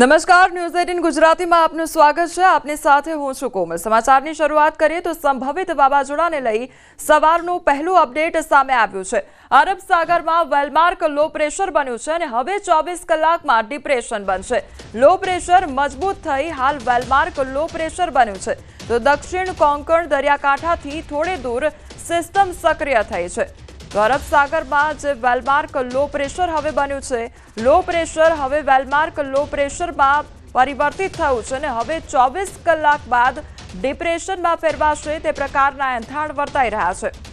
નમસ્કાર, news eighteen ગુજરાતીમાં આપનું સ્વાગત છે. આપની સાથે હું છું કોમલ. સમાચારની શરૂઆત કરીએ તો સંભવિત વાવાઝોડાને લઈ સવારનું પહેલું અપડેટ સામે આવ્યું છે. અરબ સાગરમાં વેલમાર્ક લો પ્રેશર બન્યું છે અને હવે ચોવીસ કલાકમાં ડિપ્રેશન બનશે. લો પ્રેશર મજબૂત થઈ હાલ વેલમાર્ક લો પ્રેશર બન્યું છે. તો દક્ષિણ કોંકણ દરિયાકાંઠાથી થોડે દૂર સિસ્ટમ સક્રિય થઈ છે. તો સાગરમાં જે વેલમાર્ક લો પ્રેશર હવે બન્યું છે. લો પ્રેશર હવે વેલમાર્ક લો પ્રેશરમાં પરિવર્તિત થયું છે અને હવે ચોવીસ કલાક બાદ ડિપ્રેશનમાં ફેરવાશે તે પ્રકારના એંધાણ વર્તાઈ રહ્યા છે.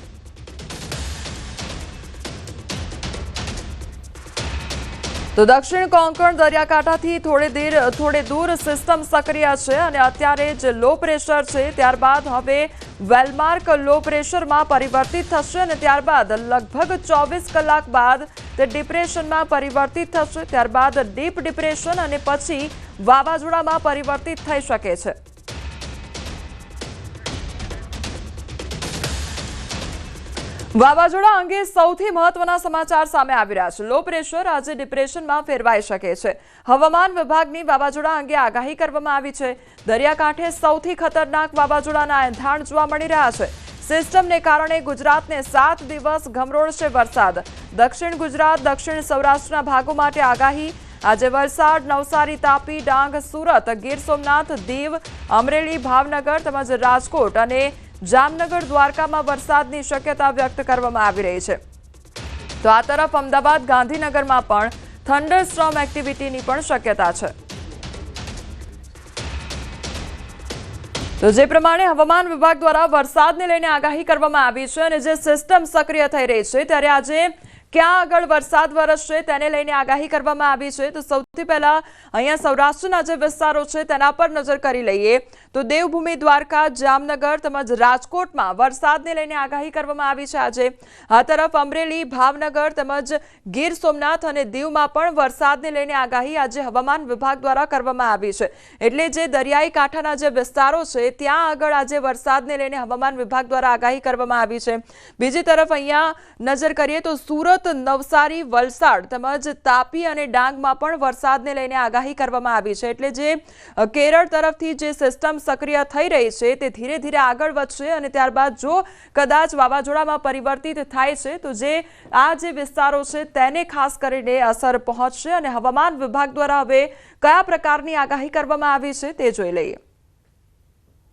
તો દક્ષિણ કોંકણ દરિયાકાંઠાથી થોડે દેર, થોડે દૂર સિસ્ટમ સક્રિય છે અને અત્યારે જે લો પ્રેશર છે. ત્યારબાદ હવે વેલમાર્ક લો પ્રેશરમાં પરિવર્તિત થશે અને ત્યારબાદ લગભગ ચોવીસ કલાક બાદ તે ડિપ્રેશનમાં પરિવર્તિત થશે. ત્યારબાદ ડીપ ડિપ્રેશન અને પછી વાવાઝોડામાં પરિવર્તિત થઈ શકે છે. વાવાઝોડા અંગે સૌથી મહત્વના સમાચાર સામે આવી રહ્યા છે. લો પ્રેશર આજે ડિપ્રેશનમાં ફેરવાઈ શકે છે. હવામાન વિભાગની વાવાઝોડા અંગે આગાહી કરવામાં આવી છે. દરિયાકાંઠે સૌથી ખતરનાક વાવાઝોડાના એંધાણ જોવા મળી રહ્યા છે. સિસ્ટમને કારણે ગુજરાતને સાત દિવસ ગમરોળશે વરસાદ. દક્ષિણ ગુજરાત, દક્ષિણ સૌરાષ્ટ્રના ભાગો માટે આગાહી. આજે વલસાડ, નવસારી, તાપી, ડાંગ, સુરત, ગીર સોમનાથ, દીવ, અમરેલી, ભાવનગર તેમજ રાજકોટ અને જામનગર દ્વારકામાં વરસાદની શક્યતા વ્યક્ત કરવામાં આવી રહી છે. તો આ તરફ અમદાવાદ ગાંધીનગરમાં પણ થંડર સ્ટ્રોમ એક્ટિવિટીની પણ શક્યતા છે. તો જે પ્રમાણે હવામાન વિભાગ દ્વારા વરસાદને લઈને આગાહી કરવામાં આવી છે અને જે સિસ્ટમ સક્રિય થઈ રહી છે, ત્યારે આજે ક્યાં આગળ વરસાદ વરસશે તેને લઈને આગાહી કરવામાં આવી છે? તો સૌથી પહેલા અહીંયા સૌરાષ્ટ્રના જે વિસ્તારો છે તેના પર નજર કરી લઈએ. તો દેવભૂમિ, દ્વારકા, જામનગર તેમજ રાજકોટમાં વરસાદને લઈને આગાહી કરવામાં આવી છે આજે. આ તરફ અમરેલી, ભાવનગર તેમજ ગીર સોમનાથ અને દીવમાં પણ વરસાદને લઈને આગાહી આજે હવામાન વિભાગ દ્વારા કરવામાં આવી છે. એટલે જે દરિયાઈ કાંઠાના જે વિસ્તારો છે, ત્યાં આગળ આજે વરસાદને લઈને હવામાન વિભાગ દ્વારા આગાહી કરવામાં આવી છે. બીજી તરફ અહીંયા નજર કરીએ તો સુરત નવસારી, વલસાડ તેમજ તાપી અને ડાંગમાં પણ વરસાદને લઈને આગાહી કરવામાં આવી છે. એટલે જે કેરળ તરફથી જે સિસ્ટમ સક્રિય થઈ રહી છે તે ધીરે ધીરે આગળ વધશે અને ત્યારબાદ જો કદાચ વાવાઝોડામાં પરિવર્તિત થાય છે, તો જે, આ જે વિસ્તારો છે તેને ખાસ કરીને અસર પહોંચશે અને હવામાન વિભાગ દ્વારા હવે કયા પ્રકારની આગાહી કરવામાં આવી છે તે જોઈ લઈએ.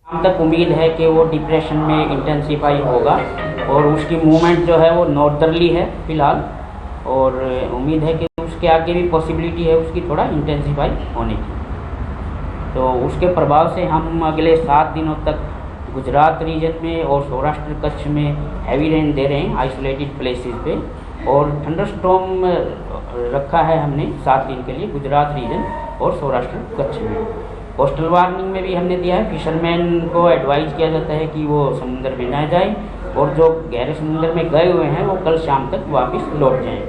शाम तक उम्मीद है कि वो डिप्रेशन में इंटेंसिफाई होगा और उसकी मूवमेंट जो है वो नॉर्दरली है, फ़िलहाल। और उम्मीद है कि उसके आगे भी पॉसिबिलिटी है उसकी थोड़ा इंटेंसिफाई होने की। तो उसके प्रभाव से हम अगले सात दिनों तक गुजरात रीजन में और सौराष्ट्र कच्छ में हैवी रेन दे रहे हैं आइसोलेटेड प्लेसेस पे। और थंडर स्टॉर्म रखा है हमने सात दिन के लिए, गुजरात रीजन और सौराष्ट्र कच्छ में। कोस्टल वार्निंग में भी हमने दिया है फिशरमैन को एडवाइज किया जाता है कि वो समुद्र में ना जाए और जो गहरे समुद्र में गए हुए हैं वो कल शाम तक वापस लौट जाएं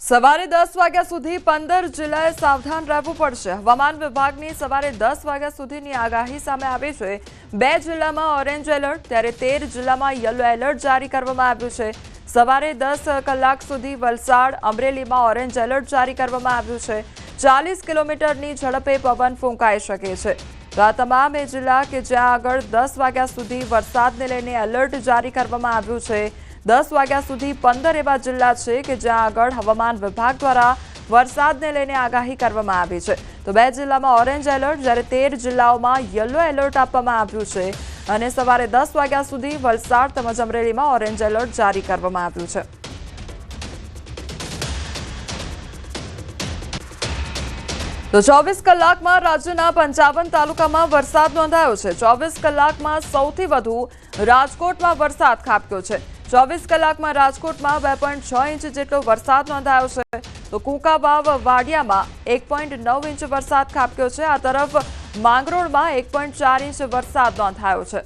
સવારે દસ વાગ્યા સુધી પંદર જિલ્લાએ સાવધાન રહેવું પડશે હવામાન વિભાગની સવારે દસ વાગ્યા સુધીની આગાહી સામે આવી છે બે જિલ્લામાં ઓરેન્જ એલર્ટ ત્યારે તેર જિલ્લામાં યલો એલર્ટ જારી કરવામાં આવ્યું છે સવારે દસ કલાક સુધી વલસાડ અમરેલીમાં ઓરેન્જ એલર્ટ જારી કરવામાં આવ્યું છે ચાલીસ કિલોમીટરની ઝડપે પવન ફૂંકાઈ શકે છે. તો આ તમામ એ જિલ્લા કે જ્યાં આગળ દસ વાગ્યા સુધી વરસાદને લઈને એલર્ટ જારી કરવામાં આવ્યું છે. દસ વાગ્યા સુધી પંદર એવા જિલ્લા છે કે જ્યાં આગળ હવામાન વિભાગ દ્વારા વરસાદને લઈને આગાહી કરવામાં આવી છે. તો બે જિલ્લામાં ઓરેન્જ એલર્ટ, જ્યારે તેર જિલ્લાઓમાં યલો એલર્ટ આપવામાં આવ્યું છે. અને સવારે દસ વાગ્યા સુધી વલસાડ તેમજ અમરેલીમાં ઓરેન્જ એલર્ટ જારી કરવામાં આવ્યું છે. તો ચોવીસ કલાકમાં રાજ્યના પંચાવન તાલુકામાં વરસાદ નોંધાયો છે. ચોવીસ કલાકમાં સૌથી વધુ રાજકોટમાં વરસાદ ખાબક્યો છે. ચોવીસ કલાકમાં રાજકોટમાં બે પોઈન્ટ છ ઇંચ જેટલો વરસાદ નોંધાયો છે. તો કુંકાવાવ વાડિયામાં એક પોઈન્ટ નવ ઇંચ વરસાદ ખાબક્યો છે. આ તરફ માંગરોળમાં એક પોઈન્ટ ચાર ઇંચ વરસાદ નોંધાયો છે.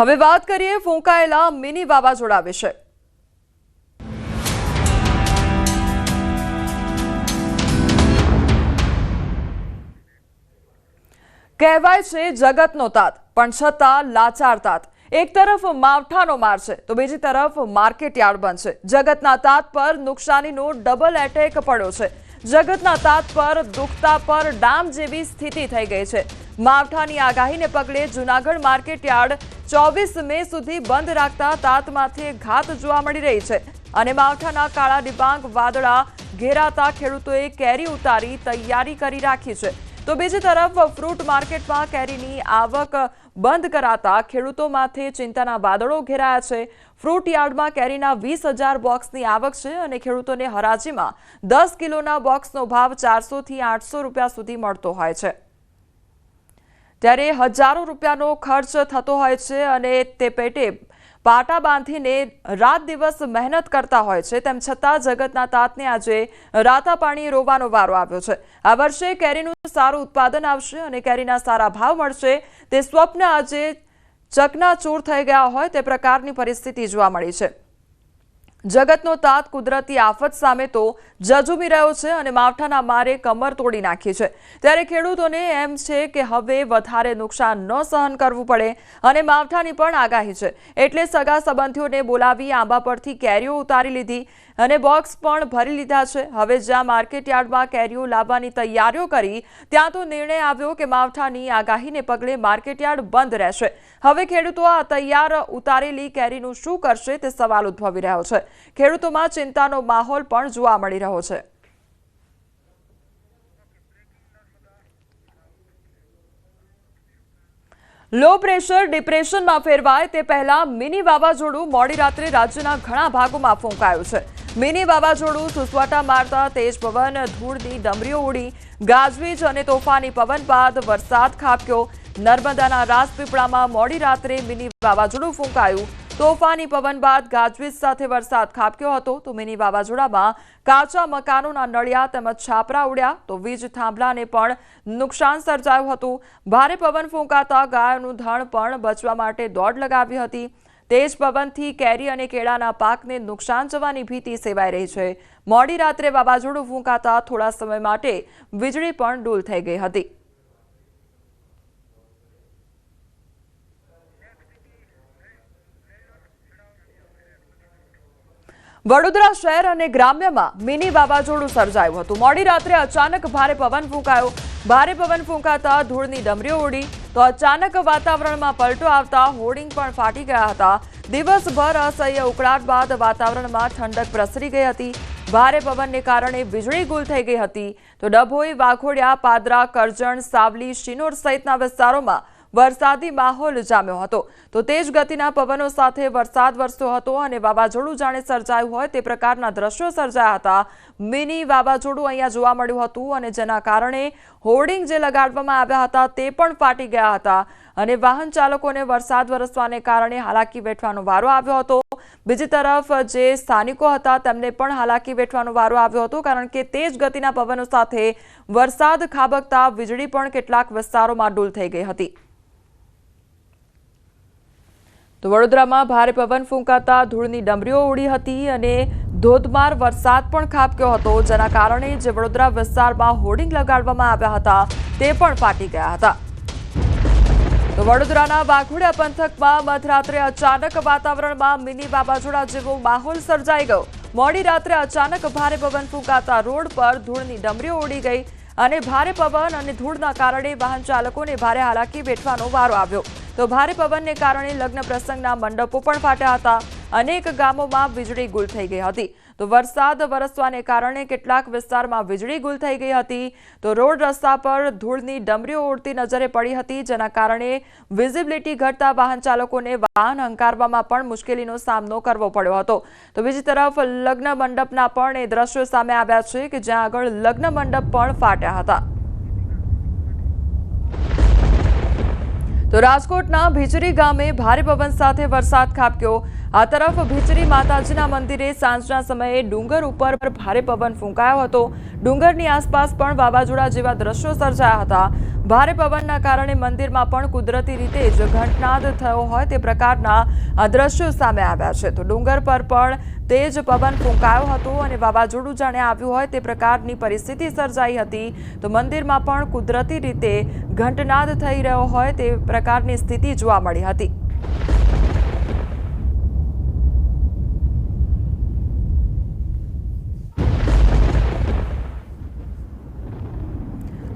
હવે વાત કરીએ ફૂંકાયેલા મિની વાવાઝોડા વિશે. કહેવાય છે જગતનો તાત, પણ છતાં લાચાર તાત. એક તરફ માવઠાનો માર છે, તો બીજી તરફ માર્કેટ યાર્ડ છે જગતના તાત પર નુકસાનીનો ડબલ એટેક પડ્યો છે. જગતના તાત પર, દુખતા પર ડામ જેવી સ્થિતિ થઈ ગઈ છે. માવઠાની આગાહીને પગલે જૂનાગઢ માર્કેટયાર્ડ ચોવીસ મે સુધી બંધ રાખતા તાતમાંથી ઘાત જોવા મળી રહી છે. અને માવઠાના કાળા ડિબાંગ વાદળા ઘેરાતા ખેડૂતોએ કેરી ઉતારી તૈયારી કરી રાખી છે. તો બીજી તરફ, ફ્રૂટ માર્કેટમાં કેરીની આવક બંધ કરાતા ખેડૂતો માથે ચિંતાના વાદળો ઘેરાયા છે. ફ્રૂટ યાર્ડમાં કેરીના વીસ હજાર બોક્સની આવક છે અને ખેડૂતોને હરાજીમાં દસ કિલોના બોક્સનો ભાવ ચારસોથી આઠસો રૂપિયા સુધી મળતો હોય છે. ત્યારે હજારો રૂપિયાનો ખર્ચ થતો હોય છે અને તે પેટે પાટા બાંધીને રાત દિવસ મહેનત કરતા હોય છે. તેમ છતાં જગતના તાતને આજે રાતા પાણી રોવાનો વારો આવ્યો છે. આ વર્ષે કેરીનું સારું ઉત્પાદન આવશે અને કેરીના સારા ભાવ મળશે. તે સ્વપ્ન આજે ચકનાચૂર થઈ ગયા હોય તે પ્રકારની પરિસ્થિતિ જોવા મળી છે. જગતનો તાત કુદરતી આફત સામે તો જજુમી રહ્યો છે અને માવઠાના મારે કમર તોડી નાખી છે. ત્યારે ખેડૂતોને એમ છે કે હવે વધારે નુકસાન ન સહન કરવું પડે અને માવઠાની પણ આગાહી છે. એટલે સગા સંબંધીઓને બોલાવી આંબા પરથી કેરીઓ ઉતારી લીધી અને બોક્સ પણ ભરી લીધા છે. હવે જ્યાં માર્કેટયાર્ડમાં કેરીઓ લાવવાની તૈયારીઓ કરી, ત્યાં તો નિર્ણય આવ્યો કે માવઠાની આગાહીને પગલે માર્કેટયાર્ડ બંધ રહેશે. હવે ખેડૂતો આ તૈયાર ઉતારેલી કેરીનું શું કરશે તે સવાલ ઉદ્ભવી રહ્યો છે. ખેડૂતોમાં ચિંતાનો માહોલ પણ જોવા મળી રહ્યો છે લો પ્રેશર ડિપ્રેશનમાં ફેરવાય તે પહેલા મિની વાવાઝોડું મોડી રાત્રે રાજ્યના ઘણા ભાગોમાં ફૂંકાયું છે. મિની વાવાઝોડું સુસવાટા મારતા તેજ પવન, ધૂળની ડમરીઓ ઉડી, ગાજવીજ અને તોફાની પવન બાદ વરસાદ ખાબક્યો. નર્મદાના રાજપીપળામાં મોડી રાત્રે મિની વાવાઝોડું ફૂંકાયું. તોફાની પવન બાદ ગાજવીજ સાથે વરસાદ ખાબક્યો હતો. તો મિની વાવાઝોડામાં કાચા મકાનોના નળિયા તેમજ છાપરા ઉડ્યા. તો વીજ થાંભલાને પણ નુકસાન સર્જાયું હતું. ભારે પવન ફૂંકાતા ગાયોનું ધણ પણ બચવા માટે દોડ લગાવી હતી. તેજ પવનથી કેરી અને કેળાના પાકને નુકસાન જવાની ભીતિ સેવાઈ રહી છે. મોડી રાત્રે વાવાઝોડું ફૂંકાતા થોડા સમય માટે વીજળી પણ ડૂલ થઈ ગઈ હતી. વડોદરા શહેર અને ગ્રામ્યમાં મિની વાવાઝોડું સર્જાયું હતું. મોડી રાત્રે અચાનક ભારે પવન ફૂંકાયો. ભારે પવન ફૂંકાતા ધૂળની ડમરીઓ ઉડી. તો અચાનક વાતાવરણમાં પલટો આવતા હોર્ડિંગ પણ ફાટી ગયા હતા. દિવસભર અસહ્ય ઉકળાટ બાદ વાતાવરણમાં ઠંડક પ્રસરી ગઈ હતી. ભારે પવનને કારણે વીજળી ગુલ થઈ ગઈ હતી. તો ડભોઈ, વાઘોડિયા, પાદરા, કરજણ, સાવલી, શિનોર સહિતના વિસ્તારોમાં વરસાદી માહોલ જામ્યો હતો. તો તેજ ગતિના પવનો સાથે વરસાદ વરસ્યો હતો અને વાવાઝોડું જાણે સર્જાયું હોય તે પ્રકારના દ્રશ્યો સર્જાયા હતા. મિની વાવાઝોડું અહીંયા જોવા મળ્યું હતું અને જેના કારણે હોર્ડિંગ જે લગાડવામાં આવ્યા હતા તે પણ ફાટી ગયા હતા અને વાહન ચાલકોને વરસાદ વરસવાને કારણે હાલાકી વેઠવાનો વારો આવ્યો હતો. બીજી તરફ જે સ્થાનિકો હતા તેમને પણ હાલાકી વેઠવાનો વારો આવ્યો હતો કારણ કે તેજ ગતિના પવનો સાથે વરસાદ ખાબકતા વીજળી પણ કેટલાક વિસ્તારોમાં ડૂલ થઈ ગઈ હતી. તો વડોદરામાં ભારે પવન ફૂંકાતા ધૂળની ડમરીઓ ઉડી હતી અને ધોધમાર વરસાદ પણ ખાબક્યો હતો, જેના કારણે જે વડોદરા વિસ્તારમાં હોર્ડિંગ લગાડવામાં આવ્યા હતા, તે પણ ફાટી ગયા હતા. તો વડોદરાના વાઘોડિયા પંથકમાં મધરાત્રે અચાનક વાતાવરણમાં મિની વાવાઝોડા જેવો માહોલ સર્જાઈ ગયો. મોડી રાત્રે અચાનક ભારે પવન ફૂંકાતા રોડ પર ધૂળની ડમરીઓ ઉડી ગઈ અને ભારે પવન અને ધૂળના કારણે વાહન ચાલકોને ભારે હાલાકી વેઠવાનો વારો આવ્યો. તો ભારે પવનને કારણે લગ્ન પ્રસંગના મંડપો પણ ફાટ્યા હતા. અનેક ગામોમાં વીજળી ગુલ થઈ ગઈ હતી. તો વરસાદ વરસવાને કારણે કેટલાક વિસ્તારમાં વીજળી ગુલ થઈ ગઈ હતી. તો રોડ રસ્તા પર ધૂળની ડમરીઓ ઉડતી નજરે પડી હતી, જેના કારણે વિઝિબિલિટી ઘટતા વાહન ચાલકોને વાહન હંકારવામાં પણ મુશ્કેલીનો સામનો કરવો પડ્યો હતો. તો બીજી તરફ લગ્ન મંડપના પણ એ દ્રશ્યો સામે આવ્યા છે કે જ્યાં આગળ લગ્ન મંડપ પણ ફાટ્યા હતા. તો રાજકોટના ભીચરી ગામે ભારે પવન સાથે વરસાદ ખાબક્યો. આ તરફ ભીચરી માતાજીના મંદિરે સાંજના સમયે ડુંગર ઉપર ભારે પવન ફૂંકાયો હતો. ડુંગરની આસપાસ પણ વાવાઝોડા જેવા દ્રશ્યો સર્જાયા હતા. ભારે પવનના કારણે મંદિરમાં પણ કુદરતી રીતે જ ઘંટનાદ થયો હોય તે પ્રકારના આ દ્રશ્યો સામે આવ્યા છે. તો ડુંગર પર પણ તેજ પવન ફૂંકાયો હતો અને વાવાઝોડું જાણે આવ્યું હોય તે પ્રકારની પરિસ્થિતિ સર્જાઈ હતી. તો મંદિરમાં પણ કુદરતી રીતે ઘંટનાદ થઈ રહ્યો હોય તે પ્રકારની સ્થિતિ જોવા મળી હતી.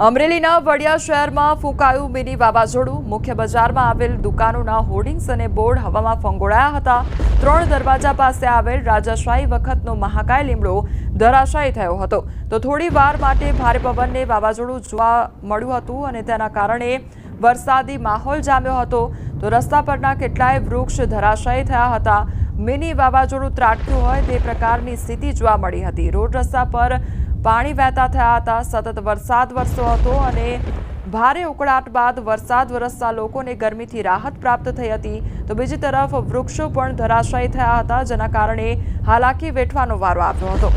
અમરેલીના વડિયા શહેરમાં ફૂંકાયું મિની વાવાઝોડું. મુખ્ય બજારમાં આવેલ દુકાનોના હોર્ડિંગ્સ અને બોર્ડ હવામાં ફંગોળાયા હતા. ત્રણ દરવાજા પાસે આવેલ રાજાશાહી વખતનો મહાકાય લીમડો ધરાશાયી થયો હતો. તો થોડી વાર માટે ભારે પવનને વાવાઝોડું જોવા મળ્યું હતું અને તેના કારણે વરસાદી માહોલ જામ્યો હતો. તો રસ્તા પરના કેટલાય વૃક્ષ ધરાશાયી થયા હતા. મિની વાવાઝોડું ત્રાટક્યું હોય તે પ્રકારની સ્થિતિ જોવા મળી હતી. રોડ રસ્તા પર પાણી વહેતા થયા હતા. સતત વરસાદ વરસ્યો હતો અને ભારે ઉકળાટ બાદ વરસાદ વરસતા લોકોને ગરમીથી રાહત પ્રાપ્ત થઈ હતી. તો બીજી તરફ વૃક્ષો પણ ધરાશાયી થયા હતા, જેના કારણે હાલાકી વેઠવાનો વારો આવ્યો હતો.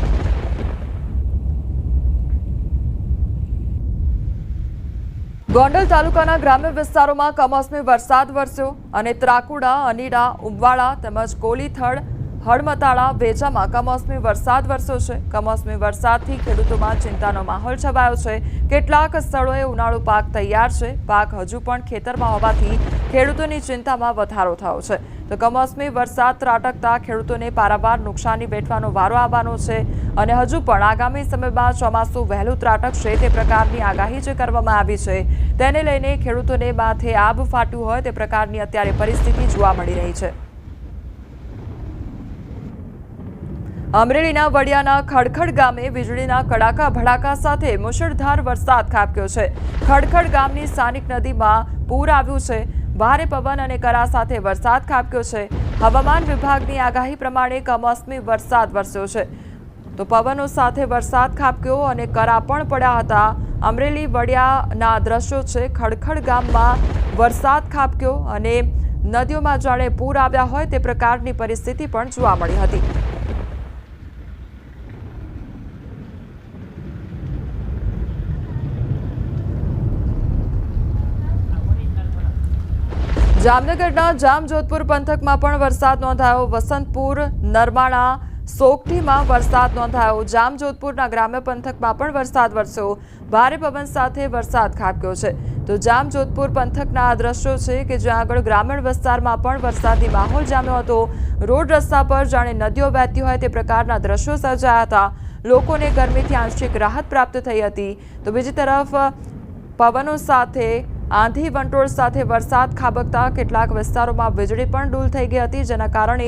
ગોંડલ તાલુકાના ગ્રામ્ય વિસ્તારોમાં કમોસમી વરસાદ વરસ્યો અને ત્રાકુડા, અનીડા ઉમવાડા તેમજ કોલીથડ હળમતાળા, વેચામાં કમોસમી વરસાદ વરસ્યો છે. કમોસમી વરસાદથી ખેડૂતોમાં ચિંતાનો માહોલ છવાયો છે. કેટલાક સ્થળોએ ઉનાળુ પાક તૈયાર છે. પાક હજુ પણ ખેતરમાં હોવાથી ખેડૂતોની ચિંતામાં વધારો થયો છે. તો કમોસમી વરસાદ ત્રાટકતા ખેડૂતોને પારાવાર નુકસાની વેઠવાનો વારો આવવાનો છે અને હજુ પણ આગામી સમયમાં ચોમાસું વહેલું ત્રાટકશે તે પ્રકારની આગાહી જે કરવામાં આવી છે તેને લઈને ખેડૂતોને માથે આબ ફાટ્યું હોય તે પ્રકારની અત્યારે પરિસ્થિતિ જોવા મળી રહી છે. અમરેલીના વડિયાના ખડખડ ગામે વીજળીના કડાકા ભડાકા સાથે મુશળધાર વરસાદ ખાબક્યો છે. ખડખડ ગામની સ્થાનિક નદીમાં પૂર આવ્યું છે. ભારે પવન અને કરા સાથે વરસાદ ખાબક્યો છે. હવામાન વિભાગની આગાહી પ્રમાણે કમોસમી વરસાદ વરસ્યો છે. તો પવનો સાથે વરસાદ ખાબક્યો અને કરા પણ પડ્યા હતા. અમરેલી વડિયાના દ્રશ્યો છે, ખડખડ ગામમાં વરસાદ ખાબક્યો અને નદીઓમાં જાણે પૂર આવ્યા હોય તે પ્રકારની પરિસ્થિતિ પણ જોવા મળી હતી. જામનગરના જામજોધપુર પંથકમાં પણ વરસાદ નોંધાયો. વસંતપુર નરમાણા સોગઠીમાં વરસાદ નોંધાયો. જામજોધપુરના ગ્રામ્ય પંથકમાં પણ વરસાદ વરસ્યો. ભારે પવન સાથે વરસાદ ખાબક્યો છે. તો જામજોધપુર પંથકના આ દ્રશ્યો છે કે જ્યાં આગળ ગ્રામીણ વિસ્તારમાં પણ વરસાદી માહોલ જામ્યો હતો. રોડ રસ્તા પર જાણે નદીઓ વહેતી હોય તે પ્રકારના દ્રશ્યો સર્જાયા હતા. લોકોને ગરમીથી આંશિક રાહત પ્રાપ્ત થઈ હતી. તો બીજી તરફ પવનો સાથે આંધી વંટોળ સાથે વરસાદ ખાબકતા કેટલાક વિસ્તારોમાં વીજળી પણ ડૂલ થઈ ગઈ હતી, જેના કારણે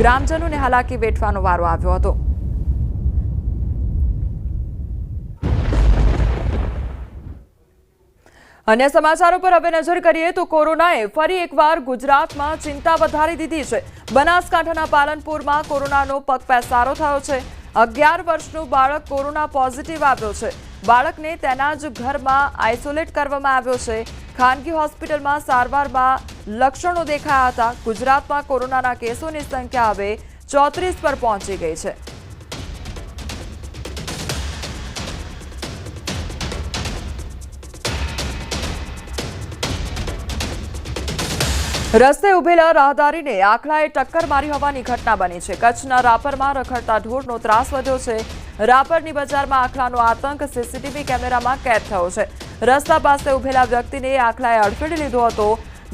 ગ્રામજનોને હાલાકી વેઠવાનો વારો આવ્યો હતો. અન્ય સમાચારો પર હવે નજર કરીએ તો કોરોનાએ ફરી એકવાર ગુજરાતમાં ચિંતા વધારી દીધી છે. બનાસકાંઠાના પાલનપુરમાં કોરોનાનો પગપેસારો થયો છે. અગિયાર વર્ષનું બાળક કોરોના પોઝિટિવ આવ્યો છે. બાળકને તેના જ ઘરમાં આઇસોલેટ કરવામાં આવ્યો છે. ખાનગી હોસ્પિટલમાં સારવારમાં લક્ષણો દેખાયા હતા. ગુજરાતમાં કોરોનાના કેસોની સંખ્યા હવે ચોત્રીસ પર પહોંચી ગઈ છે. રસ્તે ઉભેલા રાહદારીને આખલાએ ટક્કર મારી હોવાની ઘટના બની છે. કચ્છના રાપરમાં રખડતા ઢોરનો ત્રાસ વધ્યો છે. રાપરની બજારમાં આખલાનો આતંક સીસીટીવી કેમેરામાં કેદ થયો છે. રસ્તા પાસે ઉભેલા વ્યક્તિને આખલાએ અડફેટી લીધો હતો.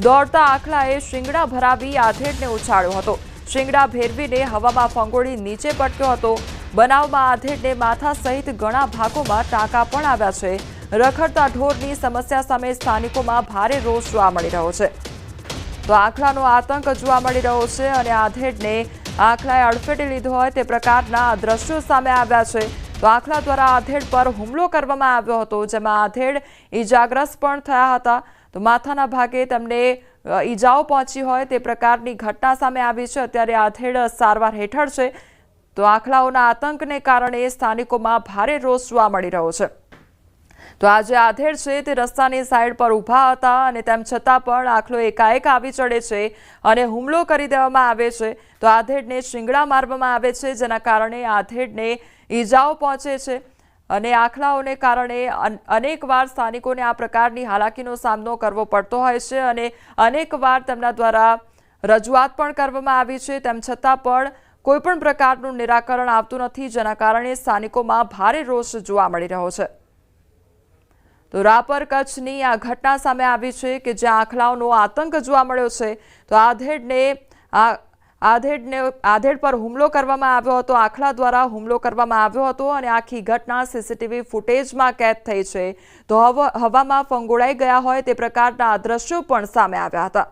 દોડતા આખલાએ શિંગડા ભરાવી આધેડને ઉછાળ્યો હતો. શિંગડા ભેરવીને હવામાં ફંગોળી નીચે પટક્યો હતો. બનાવમાં આધેડને માથા સહિત ઘણા ભાગોમાં ટાંકા પણ આવ્યા છે. રખડતા ઢોરની સમસ્યા સામે સ્થાનિકોમાં ભારે રોષ જોવા મળી રહ્યો છે. તો આખલાનો આતંક જોવા મળી રહ્યો છે અને આધેડને આખલાએ અડફેટી લીધો હોય તે પ્રકારના દ્રશ્યો સામે આવ્યા છે. તો આખલા દ્વારા આધેડ પર હુમલો કરવામાં આવ્યો હતો, જેમાં આધેડ ઈજાગ્રસ્ત પણ થયા હતા. તો માથાના ભાગે તેમને ઈજાઓ પહોંચી હોય તે પ્રકારની ઘટના સામે આવી છે. અત્યારે આધેડ સારવાર હેઠળ છે. તો આખલાઓના આતંકને કારણે સ્થાનિકોમાં ભારે રોષ જોવા મળી રહ્યો છે. તો આજે આધેડ છે તે રસ્તાની સાઈડ પર ઊભા હતા અને તેમ છતાં પણ આખલો એકાએક આવી ચડે છે અને હુમલો કરી દેવામાં આવે છે. તો આધેડને શિંગડા મારવામાં આવે છે, જેના કારણે આધેડને ઈજાઓ પહોંચે છે અને આખલાઓને કારણે અનેકવાર સ્થાનિકોને આ પ્રકારની હાલાકીનો સામનો કરવો પડતો હોય છે અને અનેકવાર તેમના દ્વારા રજૂઆત પણ કરવામાં આવી છે. તેમ છતાં પણ કોઈ પણ પ્રકારનું નિરાકરણ આવતું નથી, જેના કારણે સ્થાનિકોમાં ભારે રોષ જોવા મળી રહ્યો છે. તો રાપર કચ્છની આ ઘટના સામે આવી છે કે જ્યાં આખલાઓનો આતંક જોવા મળ્યો છે. તો આધેડને આ આધેડને આધેડ પર હુમલો કરવામાં આવ્યો હતો. આખલા દ્વારા હુમલો કરવામાં આવ્યો હતો અને આખી ઘટના સીસીટીવી ફૂટેજમાં કેદ થઈ છે. તો હવા હવામાં ફંગોળાઈ ગયા હોય તે પ્રકારના દ્રશ્યો પણ સામે આવ્યા હતા.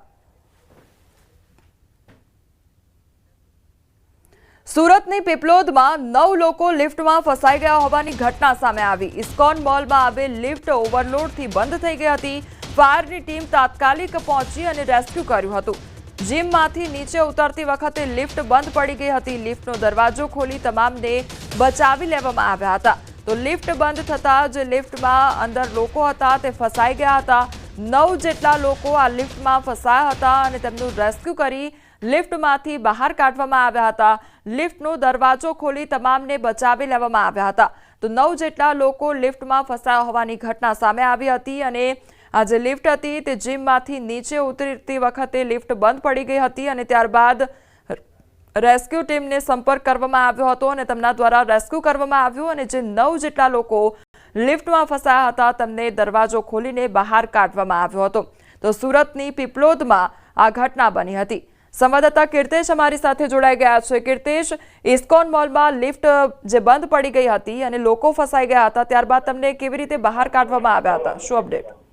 સુરતની પીપલોદમાં નવ લોકો લિફ્ટમાં ફસાઈ ગયા હોવાની ઘટના સામે આવી. ઇસ્કોન મોલમાં આવેલ લિફ્ટ ઓવરલોડથી બંધ થઈ ગઈ હતી. ફાયરની ટીમ તાત્કાલિક પહોંચી અને રેસ્ક્યુ કર્યું હતું. જીમમાંથી નીચે ઉતરતી વખતે લિફ્ટ બંધ પડી ગઈ હતી. લિફ્ટનો દરવાજો ખોલી તમામને બચાવી લેવામાં આવ્યા હતા. તો લિફ્ટ બંધ થતાં જે લિફ્ટમાં અંદર લોકો હતા, તે ફસાઈ ગયા હતા. નવ જેટલા લોકો આ લિફ્ટમાં ફસાયા હતા અને તેમનું રેસ્ક્યુ કરી લિફ્ટમાંથી બહાર કાઢવામાં આવ્યા હતા. લિફ્ટનો દરવાજો ખોલી તમામને બચાવી લેવામાં આવ્યા હતા. તો નવ જેટલા લોકો લિફ્ટમાં ફસાયા હોવાની ઘટના સામે આવી હતી અને આ જે લિફ્ટ હતી તે જીમમાંથી નીચે ઉતરતી વખતે લિફ્ટ બંધ પડી ગઈ હતી અને ત્યારબાદ રેસ્ક્યુ ટીમને સંપર્ક કરવામાં આવ્યો હતો અને તેમના દ્વારા રેસ્ક્યુ કરવામાં આવ્યું અને જે નવ જેટલા લોકો લિફ્ટમાં ફસાયા હતા, તેમને દરવાજો ખોલીને બહાર કાઢવામાં આવ્યો હતો. તો સુરતની પીપલોદમાં આ ઘટના બની હતી. સંવાદદાતા કીર્તેશ અમારી સાથે જોડાઈ ગયા છે. કીર્તેશ, ઇસ્કોન મોલમાં લિફ્ટ જે બંધ પડી ગઈ હતી અને લોકો ફસાઈ ગયા હતા, ત્યારબાદ તમને કેવી રીતે બહાર કાઢવામાં આવ્યા હતા? શું અપડેટ?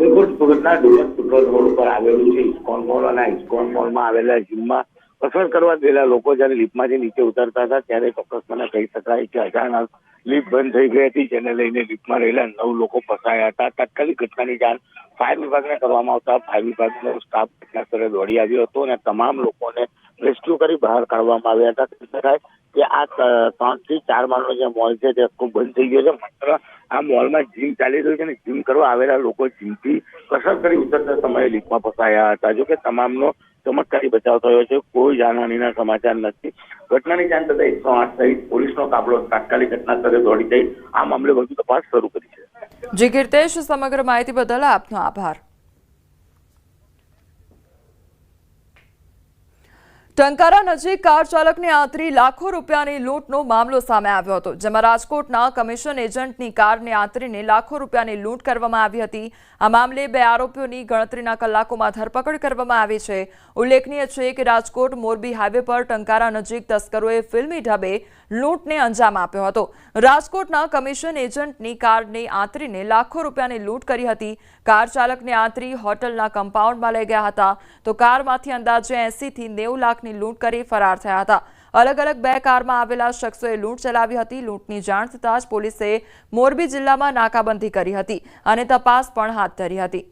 બિલકુલ સુરતના ડુમસ પેટ્રોલ રોડ પર આવેલું છે ઇસ્કોન મોલ અને ઇસ્કોન મોલમાં આવેલા જીમમાં કસરત કરવા ગયેલા લોકો જયારે લિફ્ટમાંથી નીચે ઉતરતા હતા, ત્યારે ચોક્કસ મને કહી શકાય કે અચાનક લિફ્ટ બંધ થઈ ગઈ હતી, જેને લઈને લિફ્ટમાં રહેલા નવ લોકો ફસાયા હતા. તાત્કાલિક ઘટનાની જાણ ફાયર વિભાગને કરવામાં આવતા ફાયર વિભાગનો સ્ટાફ ઘટના સ્થળે દોડી આવ્યો હતો અને તમામ લોકોને રેસ્ક્યુ કરી બહાર કાઢવામાં આવ્યા હતા. કહી શકાય કે આ ત્રણથી ચાર માળનો જે મોલ છે તે આખો બંધ થઈ ગયો છે. માત્ર આ મોલમાં જીમ ચાલી રહ્યું છે અને જીમ કરવા આવેલા લોકો જીમથી કસર કરી ઉતરતા સમયે લીકમાં ફસાયા હતા. જો તમામનો ચમત્કારી બચાવ થયો છે. કોઈ જાનહાનીના સમાચાર નથી. ઘટનાની જાણ થતા એકસો આઠ સહિત પોલીસનો કાફલો તાત્કાલિક ઘટના સ્થળે દોડી જઈ આ મામલે વધુ તપાસ શરૂ કરી છે. જી કીર્તેશ સમગ્ર માહિતી બદલ આપનો આભાર. ટંકારા નજીક કાર ચાલકને આંતરી લાખો રૂપિયાની લૂંટનો મામલો સામે આવ્યો હતો, જેમાં રાજકોટના કમિશન એજન્ટની કારને આંતરીને લાખો રૂપિયાની લૂંટ કરવામાં આવી હતી. આ મામલે બે આરોપીઓની ગણતરીના કલાકોમાં ધરપકડ કરવામાં આવી છે. ઉલ્લેખનીય છે કે રાજકોટ મોરબી હાઈવે પર ટંકારા નજીક તસ્કરોએ ફિલ્મી ઢબે લૂંટને અંજામ આપ્યો હતો. રાજકોટના કમિશન એજન્ટની કારને આંતરીને લાખો રૂપિયાની લૂંટ કરી હતી. કાર ચાલકને આંતરી હોટલના કમ્પાઉન્ડમાં લઈ ગયા હતા. તો કારમાંથી અંદાજે એસીથી નેવું લાખની લૂંટ કરી ફરાર થયા હતા. અલગ અલગ બે કારમાં આવેલા શખ્સોએ લૂંટ ચલાવી હતી. લૂંટની જાણ થતાં જ પોલીસે મોરબી જિલ્લામાં નાકાબંધી કરી હતી અને તપાસ પણ હાથ ધરી હતી.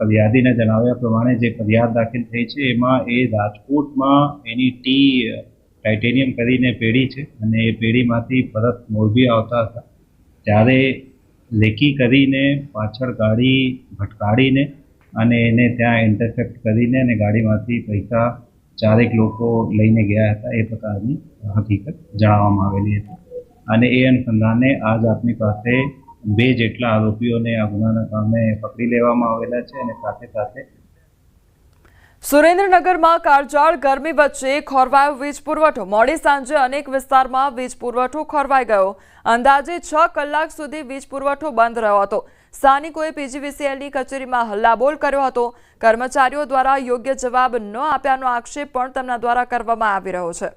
ફરિયાદીને જણાવ્યા પ્રમાણે જે ફરિયાદ દાખલ થઈ છે, એમાં એ રાજકોટમાં એની ટી ટાઇટેનિયમ કરીને પેઢી છે અને એ પેઢીમાંથી પરત મોરબી આવતા હતા. ત્યારે લેકી કરીને પાછળ ગાડી ભટકાડીને અને એને ત્યાં ઇન્ટરસેપ્ટ કરીને અને ગાડીમાંથી પૈસા ચારેક લોકો લઈને ગયા હતા એ પ્રકારની હકીકત જણાવવામાં આવેલી હતી. અને એ અનુસંધાને આજ આપની પાસે બે જેટલા આરોપીઓને આ ગુનાના કામે પકડી લેવામાં આવેલા છે અને સાથે સાથે સુરેન્દ્રનગરમાં કાળજાળ ગરમી વચ્ચે ખોરવાયો વીજ પુરવઠો. મોડી સાંજે અનેક વિસ્તારમાં વીજ પુરવઠો ખોરવાઈ ગયો. અંદાજે છ કલાક સુધી વીજ પુરવઠો બંધ રહ્યો હતો. સ્થાનિકોએ પીજીવીસીએલની કચેરીમાં હલ્લાબોલ કર્યો હતો. કર્મચારીઓ દ્વારા યોગ્ય જવાબ ન આપ્યાનો આક્ષેપ પણ તેમના દ્વારા કરવામાં આવી રહ્યો છે.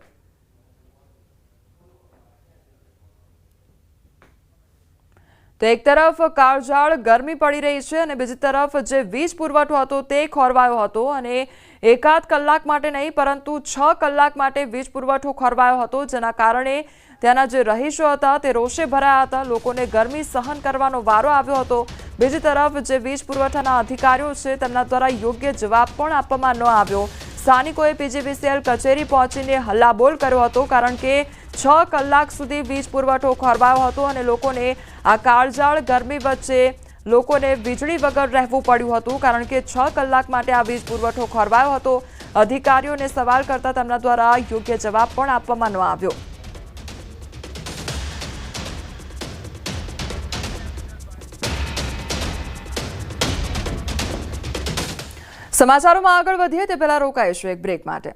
તો એક તરફ કાળઝાળ ગરમી પડી રહી છે અને બીજી તરફ જે વીજ પુરવઠો હતો તે ખોરવાયો હતો અને એકાદ કલાક માટે નહીં, પરંતુ છ કલાક માટે વીજ પુરવઠો ખોરવાયો હતો, જેના કારણે ત્યાંના જે રહીશો હતા તે રોષે ભરાયા હતા. લોકોને ગરમી સહન કરવાનો વારો આવ્યો હતો. બીજી તરફ જે વીજ પુરવઠાના અધિકારીઓ છે તેમના દ્વારા યોગ્ય જવાબ પણ આપવામાં ન આવ્યો. સ્થાનિકોએ પીજીવીસીએલ કચેરી પહોંચીને હલ્લાબોલ કર્યો હતો, કારણ કે છ કલાક સુધી વીજ પુરવઠો ખોરવાયો હતો અને લોકોને આ કાળજાળ ગરમી વચ્ચે લોકોને વીજળી વગર રહેવું પડ્યું હતું, કારણ કે છ કલાક માટે આ વીજ પુરવઠો ખોરવાયો હતો. અધિકારીઓને સવાલ કરતા તેમના દ્વારા યોગ્ય જવાબ પણ આપવામાં ન આવ્યો. સમાચારોમાં આગળ વધીએ તે પહેલા રોકાઈશું એક બ્રેક માટે.